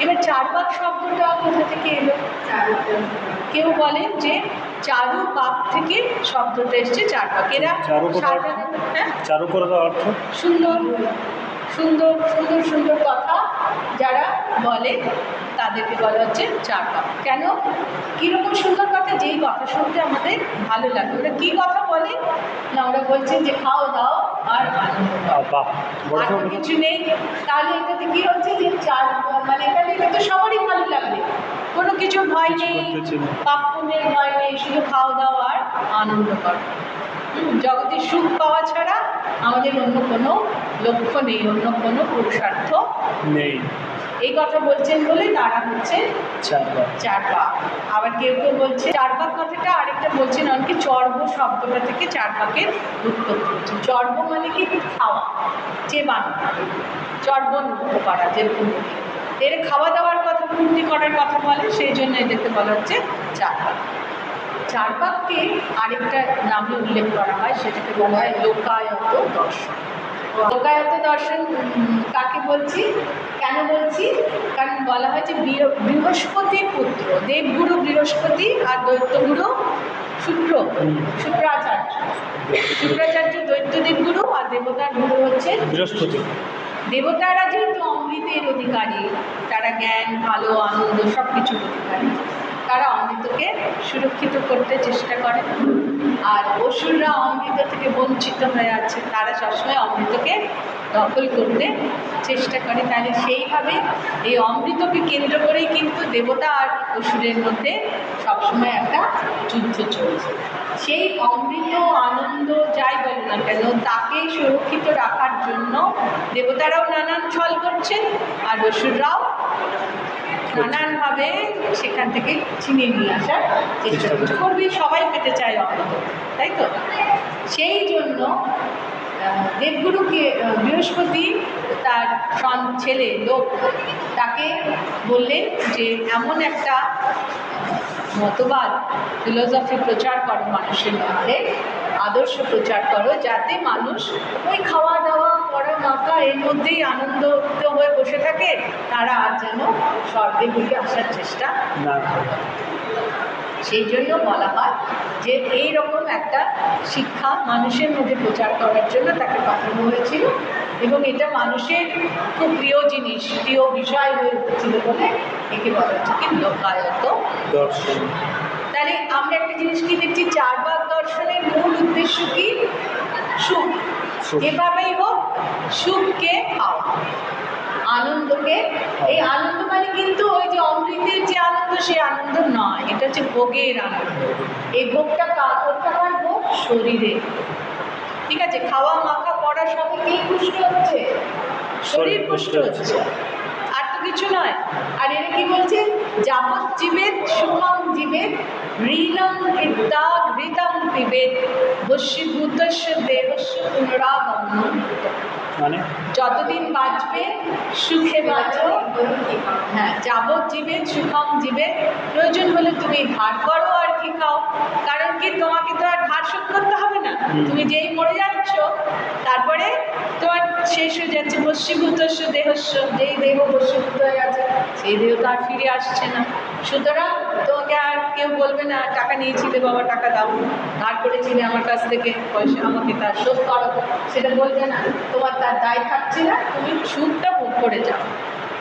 এবার চারবাক শব্দটা কোথা থেকে এলো? কেউ বলেন যে চারু বাক থেকে শব্দটা এসছে চারবাক এরা চারু সাধারণ হ্যাঁ? করার অর্থ? সুন্দর সুন্দর সুন্দর সুন্দর কথা। যারা বলে তাদেরকে বলা হচ্ছে চারবাক কেন? কীরকম সুন্দর কথা যেই কথা শুনতে আমাদের ভালো লাগে। ওরা কী কথা বলে? না ওরা বলছে যে খাও দাও আর আনন্দ আর কিছু নেই। তাহলে এটাতে কি হচ্ছে যে চার মানে তাহলে এটা তো সবারই ভালো লাগবে। কোনো কিছু ভয় নেই। পাপ পুণ্যের ভয় নেই শুধু খাওয়া দাওয়া আর আনন্দ করা। জগতে সুখ পাওয়া ছাড়া আমাদের অন্য কোনো লক্ষ্য নেই অন্য কোনো পুরুষার্থ নেই। এই কথা বলছেন বলে তারা হচ্ছে চারবার চারবাক আবার কেউ কেউ বলছে চারবাক কথাটা আরেকটা বলছেন অনেকে চর্ব শব্দটা থেকে চার চারবাকের উৎপত্তি হচ্ছে। চর্ব মানে কি? খাওয়া চেবানো চর্ব মুক্ত করা যেরকম এর খাওয়া দাওয়ার কথা পূর্তি করার কথা বলে সেই জন্য এদেরকে বলা হচ্ছে চার চারবাক চারবাককে আরেকটা নামে উল্লেখ করা হয় সেটাকে বলা হয় লোকায়ত দর্শন। লোকায়ত দর্শন কাকে বলছি? কেন বলছি? কারণ বলা হয় যে বৃহ- বৃহস্পতির পুত্র দেবগুরু বৃহস্পতি আর দৈত্যগুরু শুক্র শুক্রাচার্য। শুক্রাচার্য দৈত্য দেবগুরু আর দেবতার গুরু হচ্ছে বৃহস্পতি। দেবতারা যেহেতু অমৃতের অধিকারী তারা জ্ঞান ভালো আনন্দ সব কিছুর অধিকারী। তারা অমৃতকে সুরক্ষিত করতে চেষ্টা করে। আর অসুররা অমৃত থেকে বঞ্চিত হয়ে আছে তারা সবসময় অমৃতকে দখল করতে চেষ্টা করে। তাহলে সেইভাবে এই অমৃতকে কেন্দ্র করেই কিন্তু দেবতা আর অসুরের মধ্যে সবসময় একটা যুদ্ধ চলছে। সেই অমৃত আনন্দ যাই বলো না কেন তাকে সুরক্ষিত রাখার জন্য দেবতারাও নানান ছল করছেন আর অসুররাও নানানভাবে সেখান থেকে ছিনিয়ে নিয়ে আসার চেষ্টা করছে করবি সবাই পেতে চায় অমৃত। তাই তো? সেই জন্য দেবগুরুকে বৃহস্পতি, তার সন, ছেলে, লোক, তাকে বললেন যে, এমন একটা মতবাদ ফিলোসফি প্রচার করো মানুষের মধ্যে, আদর্শ প্রচার করো, যাতে মানুষ ওই খাওয়া দাওয়া করা, মাখা, এর মধ্যেই আনন্দিত হয়ে বসে থাকে, তারা আর যেন স্বর্গে ঢুকে আসার চেষ্টা না সেই জন্য বলা হয় যে এই রকম একটা শিক্ষা মানুষের মধ্যে প্রচার করার জন্য তাকে পাঠানো হয়েছিল এবং এটা মানুষের খুব প্রিয় জিনিস প্রিয় বিষয় হয়ে উঠেছিল বলে একে বলা হচ্ছে। কি লোকায়ত। দর্শন। তাহলে আমরা একটা জিনিস কি দেখছি? চারবার দর্শনের মূল উদ্দেশ্য কি? সুখ। যেভাবেই হোক সুখকে পাওয়া। আনন্দকে এই আনন্দ মানে কিন্তু ওই যে অমৃতের যে আনন্দ সেই আনন্দ নয়। এটা হচ্ছে ভোগের আনন্দ। এই ভোগটা কার কোথাকার ভোগ? শরীরে ঠিক আছে? খাওয়া মাখা পড়া সবই কি পুষ্ট হচ্ছে? শরীর পুষ্ট হচ্ছে। আর তো কিছু নয়। আর এরা কি বলছে? যাবৎ জীবের সুখম জীবের ঋণম হৃদা হৃদম পিবেদ বস্যভূতস্য দেহস্য পুনরাগমন মানে? যতদিন বাঁচবে সুখে বাঁচো। হ্যাঁ যাবৎ জীবে সুখম জীবে। প্রয়োজন হলে তুমি ধার করো আর কি খাও। কারণ কি তোমাকে তো আর ধার শোধ করতে হবে না? তুমি যেই মরে যাচ্ছ তারপরে তোমার শেষ হয়ে যাচ্ছে। বস্যীভূতস্য দেহস্য যেই দেহ বস্যীভূত হয়ে গেছে সেই দেহ তো আর ফিরে আসছে না। সুতরাং তোমাকে আর কেউ বলবে না, টাকা নিয়েছিলে বাবা টাকা দাও। ধার করেছিলে আমার কাছ থেকে, পয়সা আমাকে তার শোধ করো। সেটা বলবে না, তোমার তার দায় থাকছে না, তুমি সুখটা ভোগ করে যাও।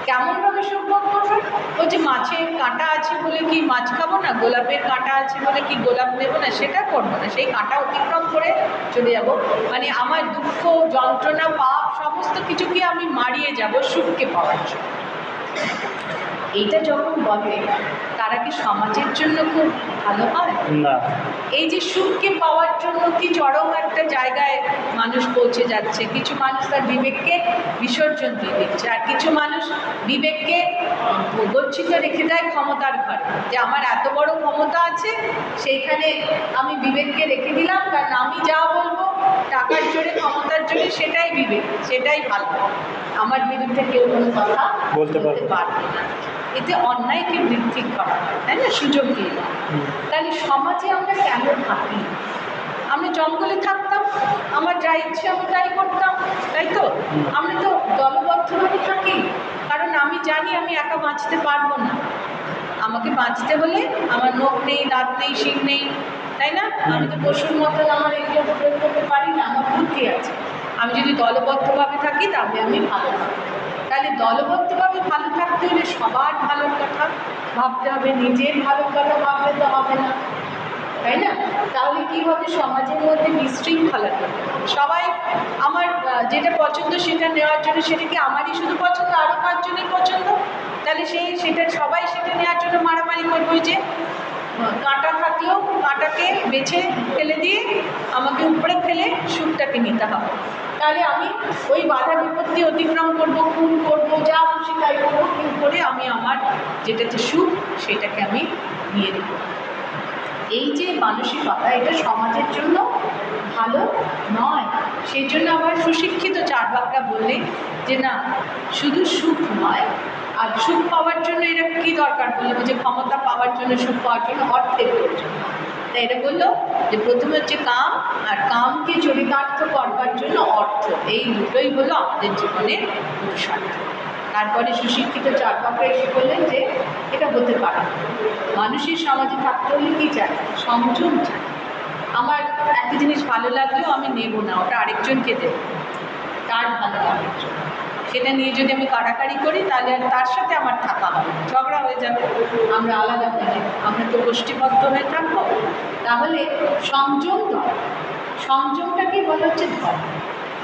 কেমনভাবে সুখ ভোগ করবে? ওই যে মাছের কাঁটা আছে বলে কি মাছ খাব না, গোলাপের কাঁটা আছে বলে কি গোলাপ নেব না, সেটা করব না। সেই কাঁটা অতিক্রম করে চলে যাব। মানে আমার দুঃখ, যন্ত্রণা, পাপ, সমস্ত কিছুকে আমি মারিয়ে যাব সুখকে পাওয়ার জন্য। এইটা যখন বলে তারা কি সমাজের জন্য খুব ভালো হয়? না। এই যে সুখকে পাওয়ার জন্য কি চরম একটা জায়গায় মানুষ পৌঁছে যাচ্ছে? কিছু মানুষ তার বিবেককে বিসর্জন দিয়ে দিচ্ছে। আর কিছু মানুষ বিবেককে গচ্ছিত রেখে দেয় ক্ষমতার ঘরে। যে আমার এত বড় ক্ষমতা আছে সেইখানে আমি বিবেককে রেখে দিলাম কারণ আমি যা বলব টাকার জোরে ক্ষমতার জোরে সেটাই বিবেক সেটাই ভালো। আমার বিরুদ্ধে কেউ কোনো কথা বলতে পারবে না। এতে অন্যায়কে বৃদ্ধি করা তাই না? সুযোগ দিয়ে। তাহলে সমাজে আমরা কেন থাকি? আমরা জঙ্গলে থাকতাম, আমার যা ইচ্ছে আমি তাই করতাম, তাই তো। আমরা তো দলবদ্ধভাবে থাকি, কারণ কারণ আমি জানি আমি একা বাঁচতে পারব না। আমাকে বাঁচতে হলে আমার নখ নেই, দাঁত নেই, শিং নেই, তাই না? আমি তো পশুর মতন আমার এগুলো প্রয়োগ করতে পারি না, আমার বুদ্ধি আছে। আমি যদি দলবদ্ধভাবে থাকি, তাহলে আমি ভালো থাকব। তাহলে দলবদ্ধভাবে ভালো থাকতে হলে সবার ভালোর কথা ভাবতে হবে, নিজের ভালোর কথা ভাবলে তো হবে না। তাই না? তাহলে কী হবে? সমাজের মধ্যে বিশৃঙ্খলা সবাই আমার যেটা পছন্দ সেটা নেওয়ার জন্য, সেটা কি আমারই শুধু পছন্দ? আরও পাঁচজনের পছন্দ? তাহলে সেই, সেটা সবাই সেটা নেওয়ার জন্য মারামারি করবে যে কাঁটা থাকলেও কাঁটাকে বেছে ফেলে দিয়ে আমাকে উপরে ফেলে সুখটাকে নিতে হবে। তাহলে আমি ওই বাধা বিপত্তি অতিক্রম করব, খুন করব, যা খুশি তাই করব, খুন করে আমি আমার যেটাতে সুখ সেটাকে আমি নিয়ে নেব। এই যে মানসিকতা, এটা সমাজের জন্য ভালো নয়। সেই জন্য আবার সুশিক্ষিত চারবাকরা বললে যে না, শুধু সুখ নয় আর সুখ পাওয়ার জন্য এরা কী দরকার বলল? যে ক্ষমতা পাওয়ার জন্য, সুখ পাওয়ার জন্য অর্থের প্রয়োজন। তাই এটা বলল যে প্রথমে হচ্ছে কাম, আর কামকে চরিতার্থ করবার জন্য অর্থ। এই দুটোই হলো আমাদের জীবনের পুরুষার্থ তারপরে সুশিক্ষিত চারপাকে এসে বললেন যে এটা হতে পারে মানুষের সমাজে থাকতে হলে কী চায় সংযম চায় আমার একটা জিনিস ভালো লাগলেও আমি নেব না, ওটা আরেকজনকে দেব। তার ভালো লাগার জন্য। সেটা নিয়ে যদি আমি কাড়াকাড়ি করি তাহলে আর তার সাথে আমার থাকা হবে ঝগড়া হয়ে যাবে। আমরা আলাদা হয়ে যাব। আমরা তো গোষ্ঠীবদ্ধ হয়ে থাকব। তাহলে সংযম নয়। সংযমটাকে বলা হচ্ছে? ধর্ম।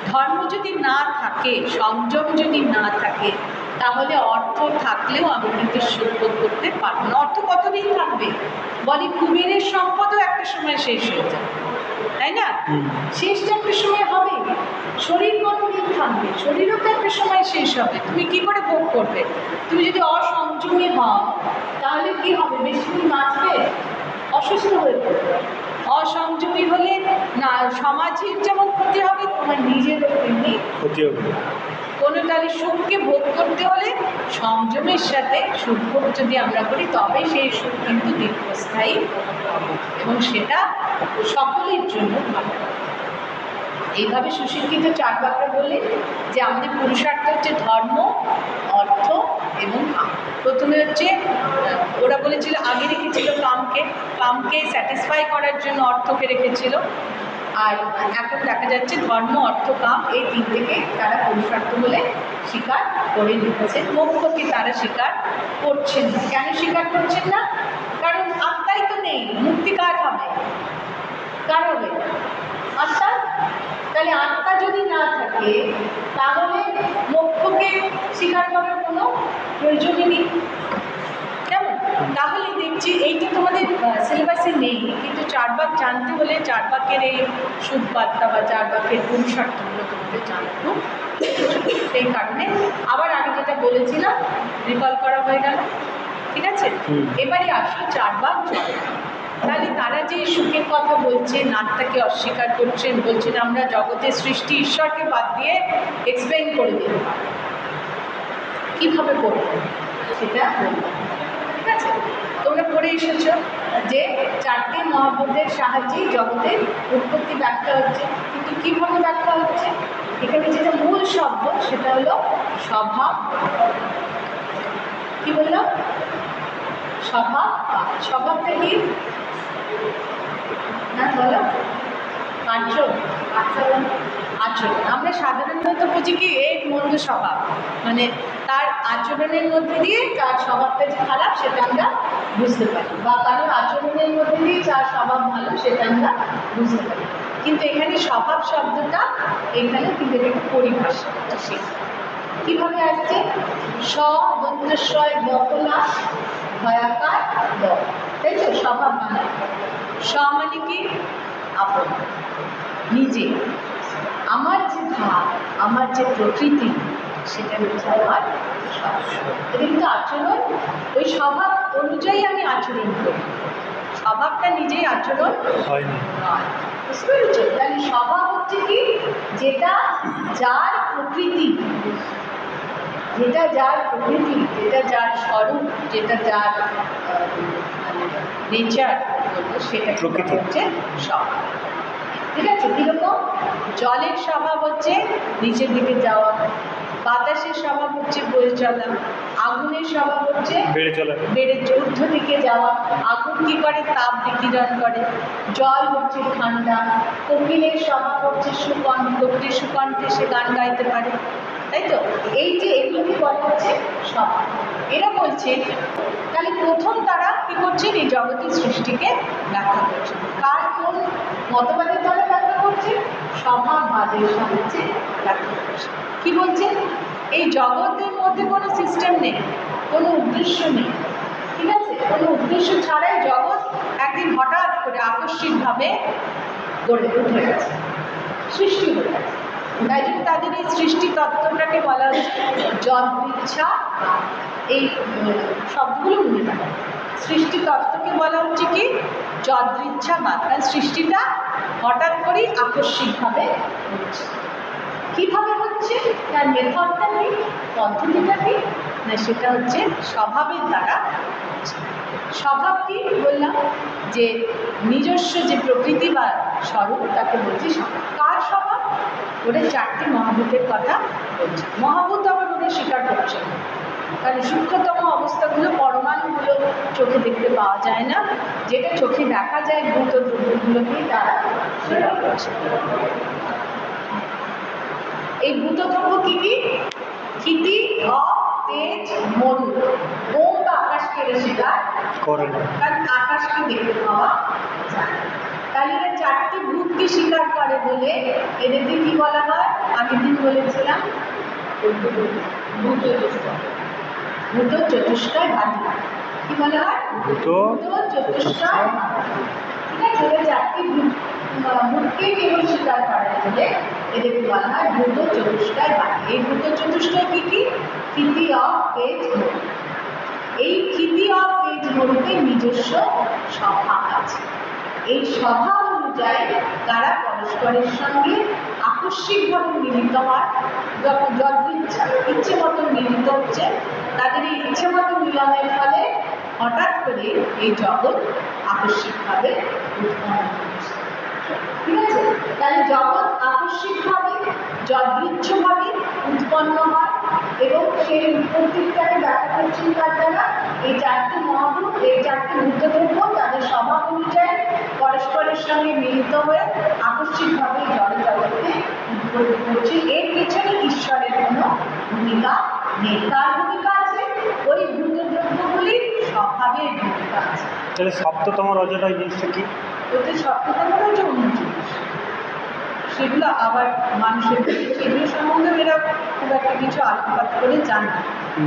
ধর্ম যদি না থাকে সংযম যদি না থাকে তাহলে অর্থ থাকলেও আমি কিন্তু সুখ করতে পারব না। অর্থ কতদিন থাকবে? বলে কুমিরের সম্পদও একটা সময় শেষ হয়ে যাবে। তাই না। শেষ একটা সময় হবে। শরীর কতদিন থাকবে শরীরও তো একটা সময় শেষ হবে। তুমি কি করে ভোগ করবে? তুমি যদি অসংযমী হও তাহলে কি হবে? বেশি দিন বাঁচবে অসুস্থ হয়ে পড়বে। অসংযমী হলে না সমাজের যেমন ক্ষতি হবে তোমার নিজেরও তেমনি ক্ষতি হবে। কোনো তাহলে সুখকে ভোগ করতে হলে সংযমের সাথে সুখ ভোগ যদি আমরা করি তবে সেই সুখ কিন্তু দীর্ঘস্থায়ী হবে এবং সেটা সকলের জন্য ভালো। এইভাবে সুশিক্ষিত চার বাক্যা বলে যে আমাদের পুরুষার্থ হচ্ছে ধর্ম, অর্থ এবং কাম। প্রথমে হচ্ছে, ওরা বলেছিল আগে রেখেছিল কামকে কামকে স্যাটিসফাই করার জন্য অর্থকে রেখেছিল। আর এখন দেখা যাচ্ছে ধর্ম, অর্থ, কাম এই তিন থেকে তারা পুরুষার্থ বলে স্বীকার করে নিতেছেন মোক্ষকে তারা স্বীকার করছেন না। কেন স্বীকার করছেন না? কারণ আত্মাই তো নেই, মুক্তি কার হবে? কার হবে? আত্মা? তাহলে আত্মা যদি না থাকে তাহলে মোক্ষকে স্বীকার করার কোনো প্রয়োজনই নেই। কেমন? তাহলে দেখছি এইটা তোমাদের সিলেবাসে নেই কিন্তু চারবাক জানতে হলে চারবাকের এই সুদবার্তা বা চারবাকের পুরুষার্থগুলো তোমাদের জানা খুব সেই কারণে আবার আগে যেটা বলেছিলাম রিকল করা হয়ে গেল। ঠিক আছে? এবারে আসো চারবাক জল তাহলে তারা যে সুখের কথা বলছে, নাটটাকে অস্বীকার করছেন, বলছেন, আমরা জগতের সৃষ্টি ঈশ্বরকে বাদ দিয়ে এক্সপ্লেন করে দিতে পারি কীভাবে করব? সেটা ঠিক আছে? তোমরা পড়ে এসেছ যে চারটে মহাবোধের সাহায্যেই জগতের উৎপত্তি ব্যাখ্যা হচ্ছে। কিন্তু কীভাবে ব্যাখ্যা হচ্ছে? এখানে যেটা মূল শব্দ, সেটা হলো স্বভাব। কি বললাম স্বভাব? স্বভাবটা কি? হ্যাঁ বলো। আচরণ। আচরণ। আমরা সাধারণত বুঝি কি এই মন্দ স্বভাব। মানে তার আচরণের মধ্যে দিয়ে তার স্বভাবটা যে খারাপ, সেটা আমরা বুঝতে পারি। বা কারোর আচরণের মধ্যে দিয়ে যার স্বভাব ভালো, সেটা আমরা বুঝতে পারি। কিন্তু এখানে স্বভাব শব্দটা এখানে কিন্তু একটা পরিভাষা এটা কীভাবে আসছে? স দন্তস্বয় বকলা ভয়াকার দ তাই তো স্বভাব মানে? স মানে কি? আপন। নিজে। আমার যে ভাব আমার যে প্রকৃতি সেটা হচ্ছে আমার স্বভাব এটা কিন্তু আচরণ ওই স্বভাব অনুযায়ী আমি আচরণ করি। স্বভাবটা নিজেই আচরণ নয় বুঝতে পেরেছ? তাহলে স্বভাব হচ্ছে কি? যেটা যার প্রকৃতি। যেটা যার প্রকৃতি যেটা যার স্বরূপ যেটা যার নেচার সেটা প্রকৃতি। হচ্ছে স্বভাব ঠিক আছে? কীরকম? জলের স্বভাব হচ্ছে নিচের দিকে যাওয়া বাতাসের স্বভাব হচ্ছে বয়ে চলা আগুনের স্বভাব হচ্ছে বেড়ে চলে। বেড়ে ঊর্ধ্ব দিকে যাওয়া আগুন কী করে? তাপ বিকিরণ করে। জল হচ্ছে ঠান্ডা কোকিলের স্বভাব হচ্ছে সুকণ্ঠ কোকিলের সুকণ্ঠে সে গান গাইতে পারে। তাই তো? এই যে এগুলোকে বলা হচ্ছে স্বভাব এরা বলছে, তাহলে প্রথম তারা কী করছেন এই জগতের সৃষ্টিকে ব্যাখ্যা করছেন কার কোন মতবাদের দ্বারা ব্যাখ্যা করছে? স্বভাববাদের সাহায্যে ব্যাখ্যা করছে। কি বলছে? এই জগতের মধ্যে কোনো সিস্টেম নেই, কোনো উদ্দেশ্য নেই। ঠিক আছে? কোনো উদ্দেশ্য ছাড়াই জগৎ একদিন হঠাৎ করে আকস্মিকভাবে গড়ে উঠে গেছে, সৃষ্টি হয়ে গেছে। তাই জন্য তাদের এই সৃষ্টি তত্ত্বটাকে বলা হচ্ছে যদৃচ্ছা এই শব্দগুলো মনে সৃষ্টি তত্ত্বকে বলা হচ্ছে কি? যদৃচ্ছা বাদ কারণ সৃষ্টিটা হঠাৎ করেই আকস্মিকভাবে হচ্ছে। কীভাবে হচ্ছে? তার মেথডটা কি? পদ্ধতিটা কি? না, সেটা হচ্ছে স্বভাবের দ্বারা। স্বভাব কি? বললাম যে নিজস্ব যে প্রকৃতি বা স্বরূপ, তাকে বলছি স্বভাব। ওটা চারটি মহাভূতের কথা বলছে। মহাভূত আবার ওদের স্বীকার করছে কারণ সূক্ষ্মতম অবস্থাগুলো পরমাণুগুলো চোখে দেখতে পাওয়া যায় না। যেটা চোখে দেখা যায় ভূত দ্রব্যগুলোকেই তারা স্বীকার করছে। এই ভূতদ্রব্য কি কি? ক্ষিতি তেজ মরু। বোম বা আকাশকে স্বীকার করে না। কারণ আকাশকে দেখতে পাওয়া যায় তাহলে চারটি ভূতকে স্বীকার করে বলে এদেরকে কি বলা হয়? আগের দিন বলেছিলাম ভূত চতুষ্টয় ভূত চতুষ্টয় কি বলা হয়? ভূত ভূত চতুষ্টয় ঠিক আছে চারটি ভূত আহ, ভূতকে কেবল স্বীকার করে বলে এদেরকে বলা হয় ভূত চতুষ্টয় বাদী। এই ভূত চতুষ্টয় কি? কি অফ এই অফ মরুতে নিজস্ব স্বভাব আছে। এই স্বভাব অনুযায়ী তারা পরস্পরের সঙ্গে আকস্মিকভাবে মিলিত হয়। যখন যত ইচ্ছা, ইচ্ছে মতো মিলিত হচ্ছে। তাদের এই ইচ্ছে মতো মিলনের ফলে হঠাৎ করে এই জগৎ আকস্মিকভাবে উৎপন্ন হচ্ছে। ঠিক আছে? তাহলে জগৎ আকস্মিকভাবে, যদৃচ্ছভাবে উৎপন্ন হয়। এবং সেই উৎপত্তিটাকে ব্যাখ্যা করছেন তার দ্বারা? এই চারটি মহাভূত এই চারটি ভূতদ্রব্য তাদের স্বভাব অনুযায়ী পরস্পরের সঙ্গে মিলিত হয়ে আকস্মিকভাবে জগৎকে উৎপত্তি করছে এর পেছনে ঈশ্বরের কোনো ভূমিকা নেই। কার ভূমিকা আছে? ওই ভূতদ্রব্যগুলির স্বভাবের ভূমিকা আছে। তাহলে সপ্ততম এই জিনিসটা কি? হচ্ছে অন্য জিনিস সেগুলো আবার মানুষের সেগুলো সম্বন্ধে এরা খুব একটা কিছু আলোকপাত করে জানে।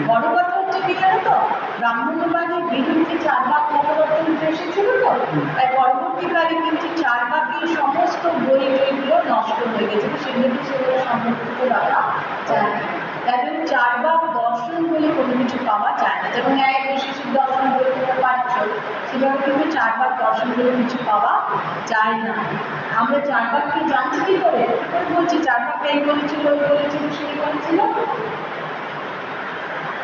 বড় কথা হচ্ছে কি জানো তো ব্রাহ্মণবাদের বিরুদ্ধে চার ভাগ মতবর্তন উঠে এসেছিল তো তাই পরবর্তীকালে কিন্তু চার ভাগের সমস্ত বই বইগুলো নষ্ট হয়ে গেছে। সেগুলোকে সেগুলো সংরক্ষিত রাখা যায় না। তাই জন্য চার ভাগ দর্শন বলে কোনো কিছু পাওয়া যায় না। যেমন ন্যায় বৈশেষিক দর্শন বলে সেভাবে কিন্তু চারবার দর্শন করে কিছু পাওয়া যায় না। আমরা চার ভাগকে জানছি কি করে? বলছি চার ভাগটা এই বলেছিল ওই বলেছিল সেই বলেছিল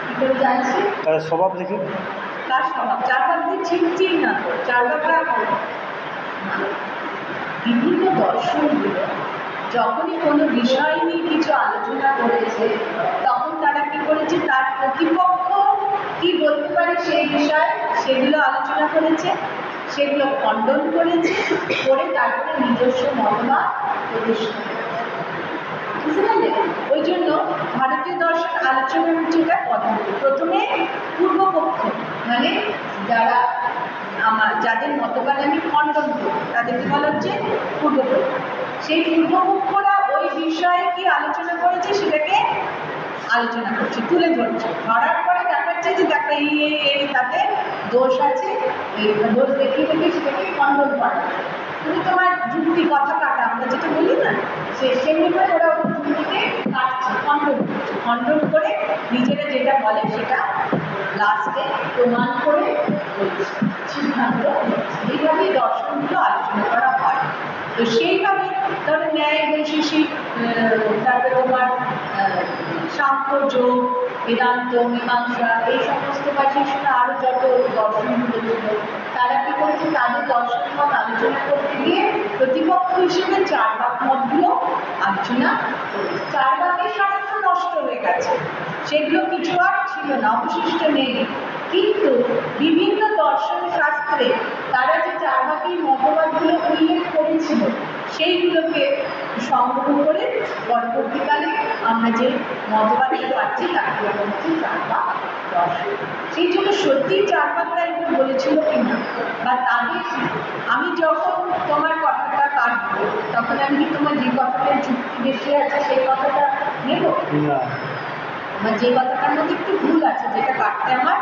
কি করে জানছি? স্বভাব দেখি। তার স্বভাব। চিনছি না। তো বিভিন্ন দর্শনগুলো যখনই কোনো বিষয় নিয়ে কিছু আলোচনা করেছে তখন তারা কি করেছে? তার প্রতিপক্ষ কি বলতে পারে সেই বিষয়ে, সেগুলো আলোচনা করেছে, সেগুলো খণ্ডন করেছে, করে তারপরে নিজস্ব মতবাদ প্রতিষ্ঠা ওই জন্য ভারতীয় দর্শন আলোচনা এটা পদ্ধতি প্রথমে পূর্বপক্ষ মানে যারা আমার, যাদের মতবাদ আমি খণ্ডন করি, তাদেরকে বলা হচ্ছে পূর্বপক্ষ সেই পূর্বপক্ষরা ওই বিষয়ে কি আলোচনা করেছে সেটাকে আলোচনা করছে, তুলে ধরছে। ধরার পরে দেখাচ্ছে যে দেখো এই তাতে দোষ আছে দোষ দেখিয়ে দেখিয়ে সেটাকে খণ্ডন করা। তুমি তোমার যুক্তি কথা কাটা আমরা যেটা বলি না, সে সেমনি করে ওরা যুক্তিকে কাটছে, খণ্ডন করছে। খণ্ডন করে নিজেরা যেটা বলে সেটা লাস্টে প্রমাণ করে সিদ্ধান্ত। এইভাবেই দর্শনগুলো আলোচনা করা হয়। তো সেইভাবে ধরো ন্যায় বৈশেষিক তারপরে তোমার যোগ বেদান্ত, মীমাংসা, এই সমস্ত বাসিসরা আরও যত দর্শনগুলো ছিল তারা কি করেছে? তাদের দর্শন মত আলোচনা করতে গিয়ে প্রতিপক্ষ হিসেবে চার বাক মতগুলো আলোচনা করেছে। চার বাকের শাস্ত্র নষ্ট হয়ে গেছে। সেগুলো কিছু আর ছিল না, অবশিষ্ট নেই। কিন্তু বিভিন্ন দর্শন শাস্ত্রে তারা যে চারবাকি মতবাদগুলো উল্লেখ করেছিল, সেইগুলোকে সংগ্রহ করে পরবর্তীকালে আমরা যে মতবাদটা পাচ্ছি তাকে বলা হচ্ছে চারবাক দর্শন। সেই জন্য সত্যিই চারবাকরা এগুলো বলেছিল কিনা বা তাদের আমি যখন তোমার কথাটা কাটবো, তখন আমি কি তোমার যে কথাটার যুক্তি বেশি আছে, সেই কথাটা নেব? আমার যে কথাটার মধ্যে একটু ভুল আছে যেটা কাটতে আমার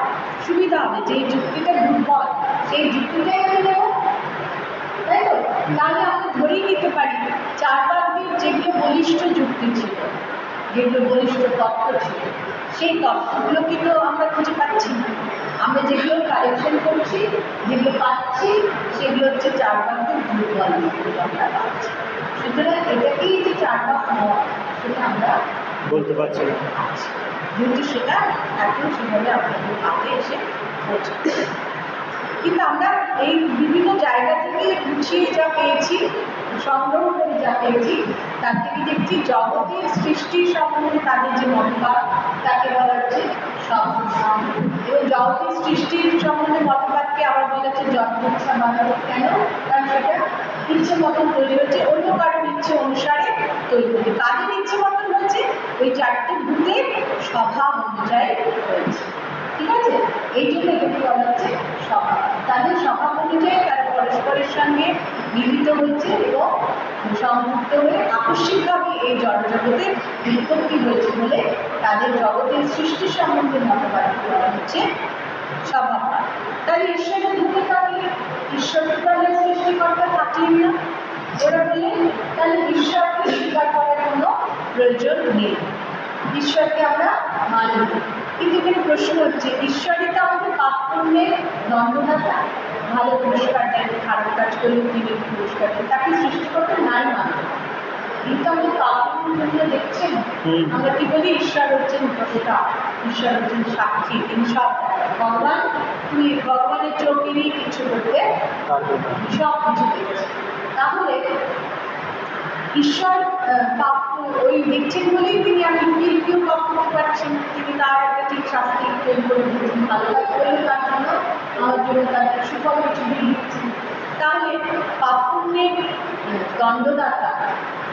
সুবিধা হবে যেই যুক্তিটা দুর্বল সেই যুক্তিটাই আমি নেব। তাই তো? তাহলে আমরা ধরেই নিতে পারি চারবাকদের যেগুলো বলিষ্ঠ যুক্তি ছিল যেগুলো বলিষ্ঠ তত্ত্ব ছিল সেই তত্ত্বগুলো কিন্তু আমরা খুঁজে পাচ্ছি না। আমরা যেগুলো কালেকশন করছি যেগুলো পাচ্ছি সেগুলো হচ্ছে চারবাকদের দুর্বল আমরা পাচ্ছি। সুতরাং এটাকেই যে চারবাক মত সেটা আমরা বলতে পারছি না। যেহেতু সেটা এখন সেভাবে আপনাদের হাতে এসে পৌঁছাচ্ছে কিন্তু আমরা এই বিভিন্ন জায়গা থেকে গুছিয়ে যা পেয়েছি, সংগ্রহ করে যা পেয়েছি, তার থেকে দেখছি জগতের সৃষ্টি সম্বন্ধে তাদের যে মতবাদ, তাকে বলা হচ্ছে এবং জগতের সৃষ্টির সম্বন্ধে মতবাদকে আবার বলা হচ্ছে জন্মোৎসা বাধা কেন? কারণ সেটা ইচ্ছে মতন তৈরি হচ্ছে, অন্য কারোর ইচ্ছে অনুসারে তৈরি হচ্ছে। কাদের ইচ্ছে মতন হচ্ছে ওই চারটে ভূতের স্বভাব অনুযায়ী হয়েছে। ঠিক আছে? এই জন্য এটাকে বলা হচ্ছে স্বভাব তাদের স্বভাব অনুযায়ী তারা পরস্পরের সঙ্গে মিলিত হয়েছে এবং সংযুক্ত হয়ে আকস্মিকভাবে এই জড়জগতের উৎপত্তি হয়েছে বলে তাদের জগতের সৃষ্টি সম্বন্ধে মতবাদ বলা হচ্ছে স্বভাববাদ তাহলে ঈশ্বরের ভূমিকা কি ঈশ্বর তো তাহলে সৃষ্টিকর্তা থাকলেন না ওরা বললেন, তাহলে ঈশ্বরকে স্বীকার করার কোনো প্রয়োজন নেই। ঈশ্বরকে আমরা মানি। কিন্তু এখানে প্রশ্ন হচ্ছে ঈশ্বরই তো আমাদের পাপ পুণ্যের দণ্ডদাতা। ভালো পুরস্কার দেন খারাপ কাজ করলে তিনি পুরস্কার দেন। তাকে সৃষ্টি করতে নাই মানে কিন্তু আমাদের পাপ পুণ্য দেখছেন আমরা কি বলি ঈশ্বর হচ্ছেন প্রভুতা ঈশ্বর হচ্ছেন সাক্ষী। তিনি সব ভগবান। তুমি ভগবানের চোখেরই কিছু করতে সব কিছু দেখছে তাহলে ঈশ্বর ওই দেখছেন বলেই তিনি আমি পাপ করতে পারছেন তিনি তার একটা ঠিক শাস্তি তৈরি করে দিচ্ছেন ভালো কাজ তার জন্য আমার জন্য তার সুফল তাহলে পাপ পুণ্যের দণ্ডদাতা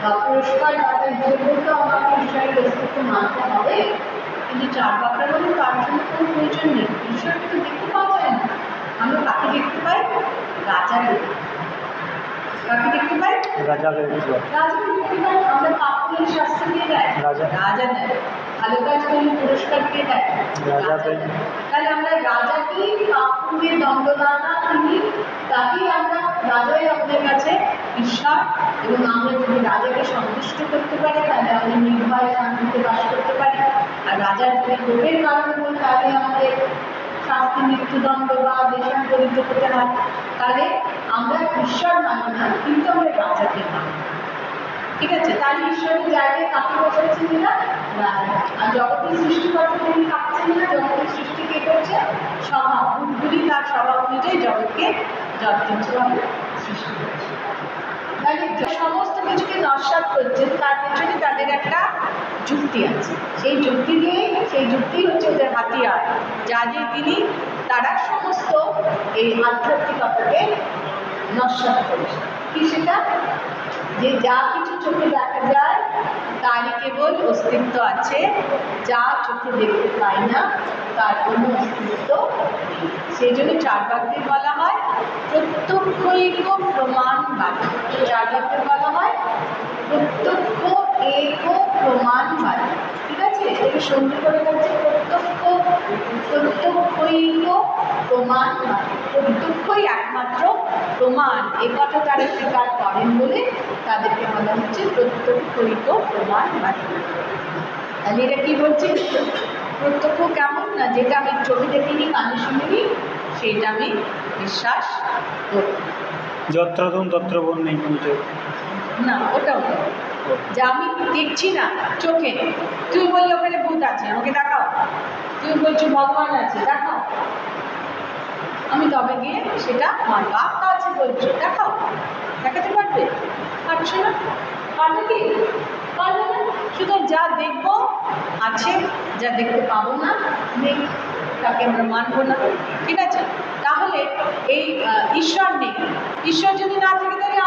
বা পুরস্কার দাতা হিসেবে তো আমাকে ঈশ্বরের অস্তিত্ব মানতে হবে। কিন্তু চার বাকরা বলে তার জন্য কোনো প্রয়োজন নেই। ঈশ্বরকে তো দেখতে পাওয়া যায় না। আমরা কাকে দেখতে পাই? রাজাকে কাকে দেখতে পাই রাজাকে দেখতে। রাজাকে পাই আমরা পাপুলের শাস্তি দিয়ে দেয়। রাজা। রাজা দেয় ভালো কাজ করলে পুরস্কার দেয় তাহলে আমরা রাজাকেই পাপুলের দণ্ডদাতা তিনি। তাকেই আমরা রাজাই আমাদের কাছে ঈশ্বর এবং আমরা যদি রাজাকে সন্তুষ্ট করতে পারি তাহলে আমরা নির্ভয় শান্তিতে বাস করতে পারি। আর রাজার যদি লোভের কারণে বলি তাহলে আমাদের শাস্তি মৃত্যুদণ্ড বা দেশান্তরিত হতে হয়। তাহলে আমরা ঈশ্বর মানি। কিন্তু ঠিক আছে ঈশ্বরের জায়গায় কাকে বসাচ্ছেন না? রাজা আর জগতের তিনি না? জগতের সৃষ্টি কে করছে? স্বভাব ভূতগুলি তার স্বভাব অনুযায়ী জগৎকে সৃষ্টি করছে। সমস্ত কিছুকে নস্বাত করছেন তার পেছনে তাদের একটা যুক্তি আছে। সেই যুক্তি দিয়ে সেই যুক্তি হচ্ছে ওদের হাতিয়ার, যা দিয়ে তিনি তারা সমস্ত এই আধ্যাত্মিকতাকে নস্বাত করেছে কি সেটা? যে যা কিছু চোখে দেখা যায়, তারই কেবল অস্তিত্ব আছে। যা চোখে দেখতে পাই না, তার কোনো অস্তিত্ব সেই জন্য চারবাকদের বলা হয়। প্রত্যক্ষৈক প্রমাণবাদী চারবাকদের বলা হয় প্রত্যক্ষ এক প্রমাণবাদী ঠিক আছে? এটাকে সন্ধি করে বলছে প্রত্যক্ষ প্রত্যক্ষই একমাত্র প্রমাণ এ কথা তারা স্বীকার করেন বলে তাদেরকে বলা হচ্ছে প্রত্যক্ষৈক প্রমাণবাদী তাহলে এটা কি বলছে প্রত্যক্ষ কেমন না যেটা আমি চোখে দেখিনি কানে শুনিনি সেইটা আমি বিশ্বাস করি যত্রধন তত্র বন নেই না ওটাও। যা আমি দেখছি না, চোখে। তুই বললি ওখানে ভূত আছে, আমাকে দেখাও। তুই বলছো ভগবান আছে, দেখাও। আমি তবে গিয়ে সেটা মানব আত্মা আছে বলছো, দেখাও। দেখাতে পারবে? পারছ না? পারবে কি? পারবে না? সুতরাং যা দেখব আছে, যা দেখতে পাবো না, নেই। তাকে আমরা মানবো না। ঠিক আছে? তাহলে এই ঈশ্বর নেই। ঈশ্বর যদি না থাকে, তাহলে